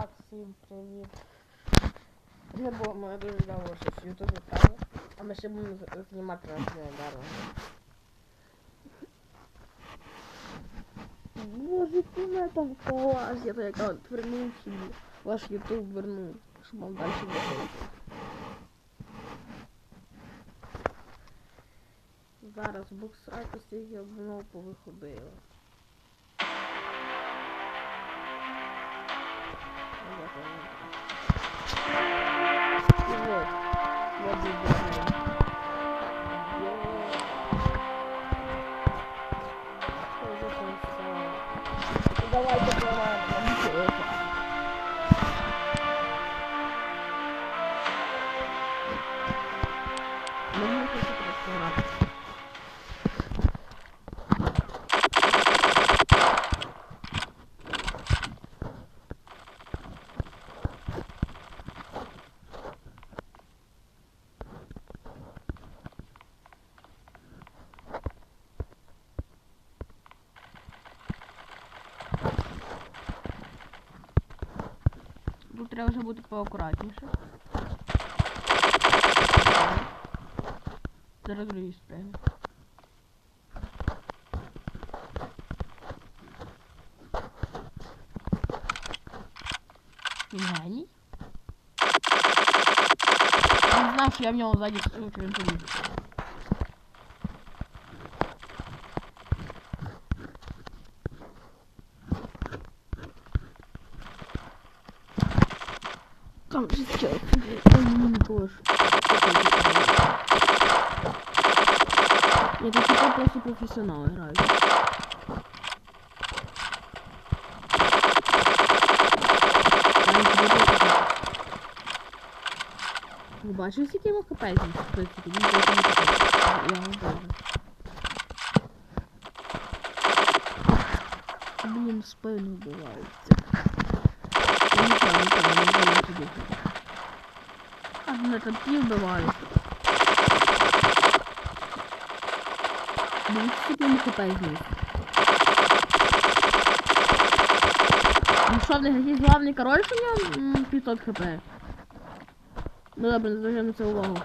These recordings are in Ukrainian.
Так, всім привіт. Не було мене дуже давно щось в Ютубі правда. А ми ще будемо знімати на недарно. Боже, ти мене там клас, я так аккаунт вернув собі. Ваш Ютуб вернув, щоб вам далі виходити. Зараз буксрайку стільки обнов повиходило. Треба вже бути поакуратніше. Зараз другий спрягну. Він геній. Він знав, що я в нього ззаді стою, Там не боже. Я типа просто профессионал играю. Ви бачили, скільки хп там? Він. Я не бачу. Блін, спину вбиваються. Не там вбивають. Дивіться, скільки йому хп зніс. Ну що, в них якийсь главний король, що в нього 500 хп? Ну добре, не зважаємо це увагу.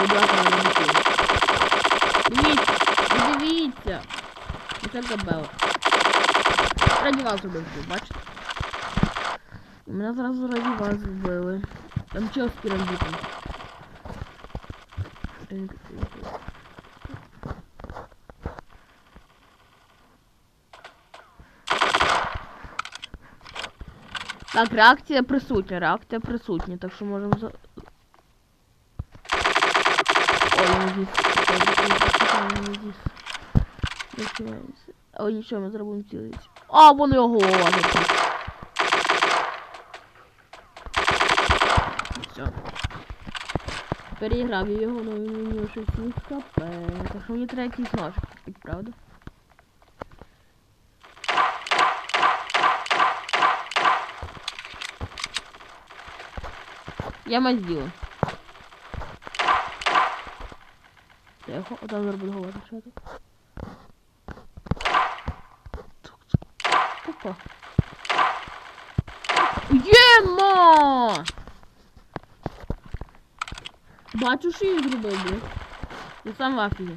Ребята, не. Дивіться, не дивіться. Оце габело. Раді вас убивці, бачите? Мене зразу раді вас вбили. Там чого з пірамбітом? Так, реакція присутня, реакція присутня, так що можемо за... Ой, не зіс. Не. Починається. Ой, нічого, ми зробимо цілий. А, вон його голова тут. Все. Переіграв я його, але він мені вже всі хп. Так що мені треба якийсь нож купити, правда? Я мазділа. Тихо, отам зараз буду говорити, що тут. Опа. Єма! Бачу, що її зробив, блін. Я сам в афігі.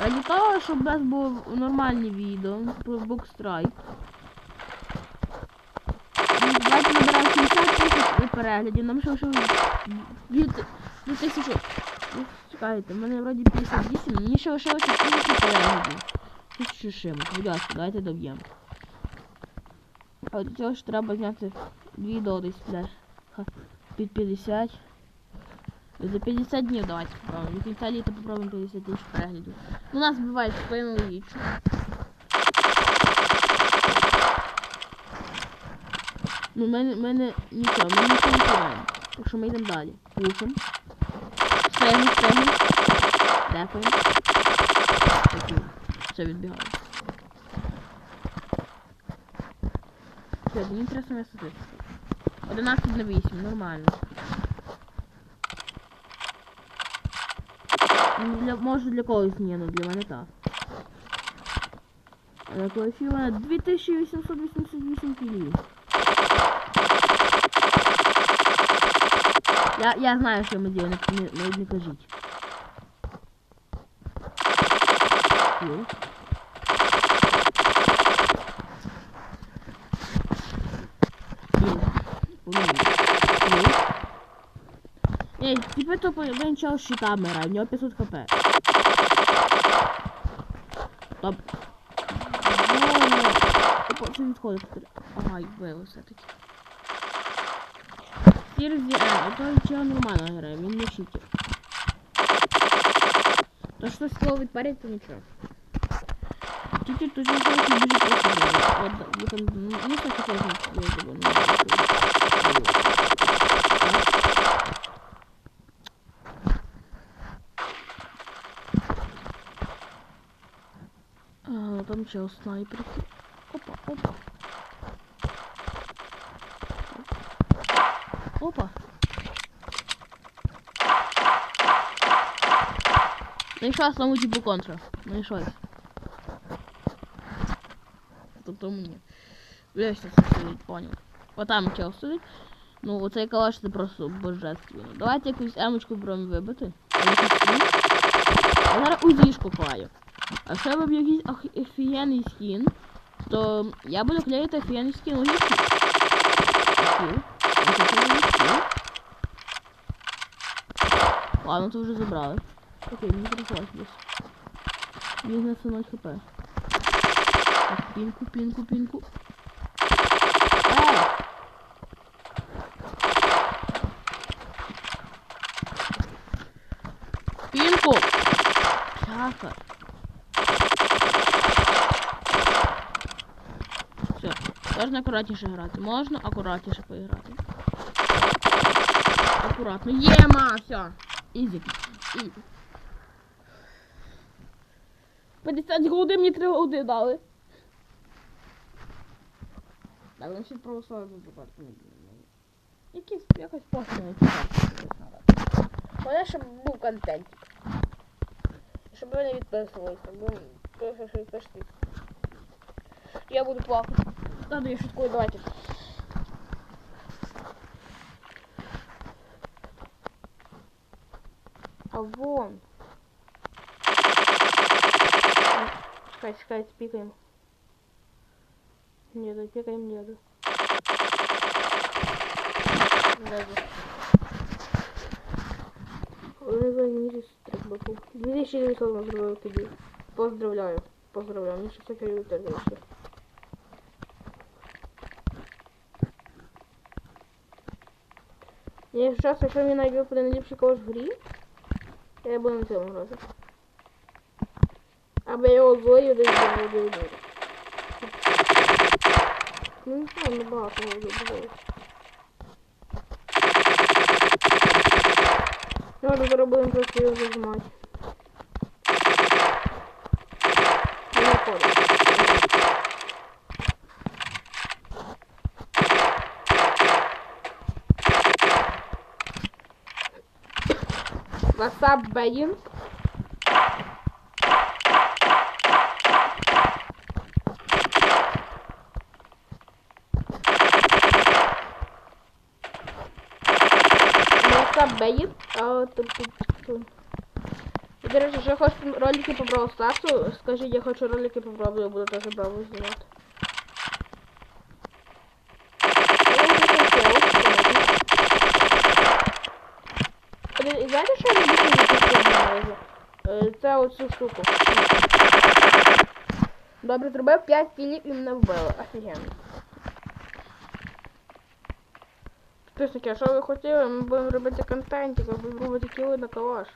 Раді того, щоб у нас було нормальне відео про бокстрайк. Давайте набираємо 70 тисяч переглядів. Нам ще ще 2 тисячі. Ну, Чекайте, в мене вроді 58, мені ще 4 тисячі переглядів. Тисячу шимок. Будь давайте доб'ємо. А от цього ж треба зняти відео десь де, ха, під 50. За 50 днів давайте попробуємо. До кінця літа попробуємо 50 тисяч переглядів. Ну, нас буває спину і чу. Ну, мене, мене нічого, ми нічого не тираємо. Так що ми йдемо далі. Пушим. Стегнем, стегнем. Дефаємо. Такі. Все, відбігаю. Все, мені треба саме статистика. 11 на 8, нормально. Ну, Для, може для когось ні, але для мене так. На класі у мене 2888 кілів. Я, я знаю, що ми діємо, не, не, навіть не кажіть. Кіл. Кіл. Теперь то поменьшал щитами рай, у него 500 хп. Боже. Опа, це відходить. Ай, вбили все-таки. Сірзі, а, то чого нормально грає, він не читер. То що слово відпарять, то нічого. Читер, то що це дуже просто. От, ви там, ну, ну, що таке, я забув, не А, чел снайперки. Опа, опа. Опа. Знайшла саму типу контра. Знайшлась. Тобто мені. Я сейчас сидить, понял. Вот там чел сидить. Ну, оцей калаш це просто божественно. Давайте якусь емочку будемо вибити. Я зараз узішку клаю. А если я виб'ю якийсь офігенний скін, то я буду клеїти офігенний скін у гісті. Ладно, то вже забрали. Окей, мені пришлось десь. Бізнес 0 хп. Так, пінку, пінку, пінку. Ей! Пінку! Чака. Все, можна акуратніше грати. Можна акуратніше поіграти. Акуратно. Єма! Все. Ізі. Ізі. 50 годин мені 3 години дали. Так, ну ще православие забувати. Якийсь якось погано У мене щоб був контент. Щоб ви не відписувалися, бо трохи що відпишетесь. Я буду плакати. Ладно, я шуткую, давайте. А вон. Чекай, чекай, спикаем. Нет, пикаем нет. Даже. Организование стрибаку. 2900 зробив тобі. Поздравляю. Поздравляю. Мені ще все перевірте Ще. Я зараз, якщо мені навіть випаде найліпший когось в грі, я буду на цьому грати. Або я його злою десь заводу. Ну не знаю, небагато заводу. Ладно, зараз будемо просто його What's up, Бэйн? What's? А, тут, до речі, якщо хочете ролики по Brawl Старсу, скажіть, я хочу ролики по Бравлу, я буду теж Бравлу знімати. Я вже хотів, знаєте. Що я не Е, Це оцю штуку. Добре, зробив 5 кілів і мене вбили. Офігенно. Підписники, а що ви хотіли? Ми будемо робити контентик, будемо робити кіли на калаш.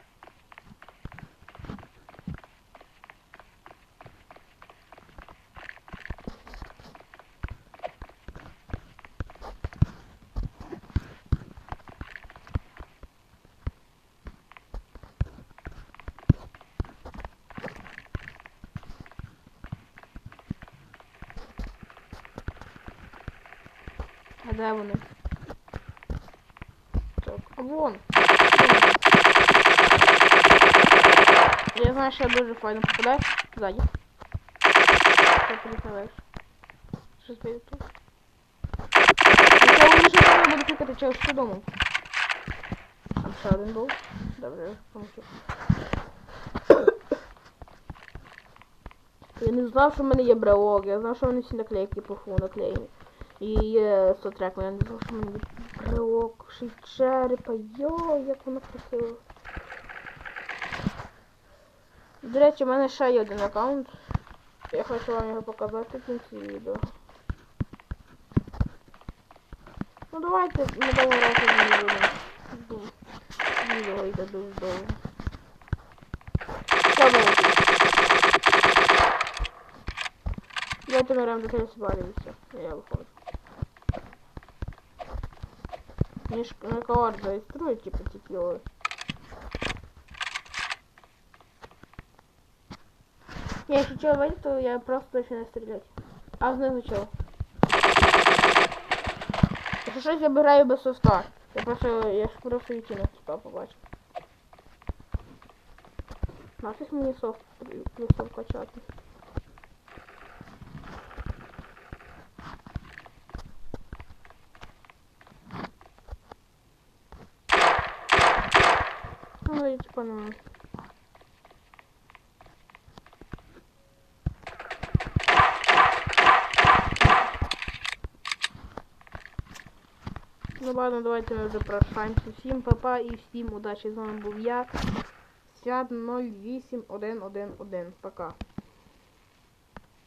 Де вони? Так, а вон. Я знаю, що я дуже файно попадаю. Ззаді. Що представляєш? Що спить тут? Вони ще не буде тикати, чого що думав? Там ще один був. Добре, я помочу. Я не знав, що в мене є брелок, я знав, що в мене всі наклейки по фу наклеєні. І сотрек, не в мене брелок, ще й черепа, йо, як воно красиво. До речі, в мене ще є один аккаунт. Я хочу вам його показати в кінці відео. Ну давайте недовго разу не будемо. Відео йде дуже довго. Давайте наберемо до 30 балів і все. Я виходжу. Мені ж на колор зареєструють, типу, ті кіло. Не, если что говорить, то я просто начинаю стрелять. А знизу чого? Якщо щось я граю без софта. Я просто, я ж просто ютину типа побачив. Нафіг мені софт при- плюсов Ну, типа не... Ну ладно, давайте ми вже прощаємося. Всім папа і всім удачі. З вами був я. Свят 08111. Пока.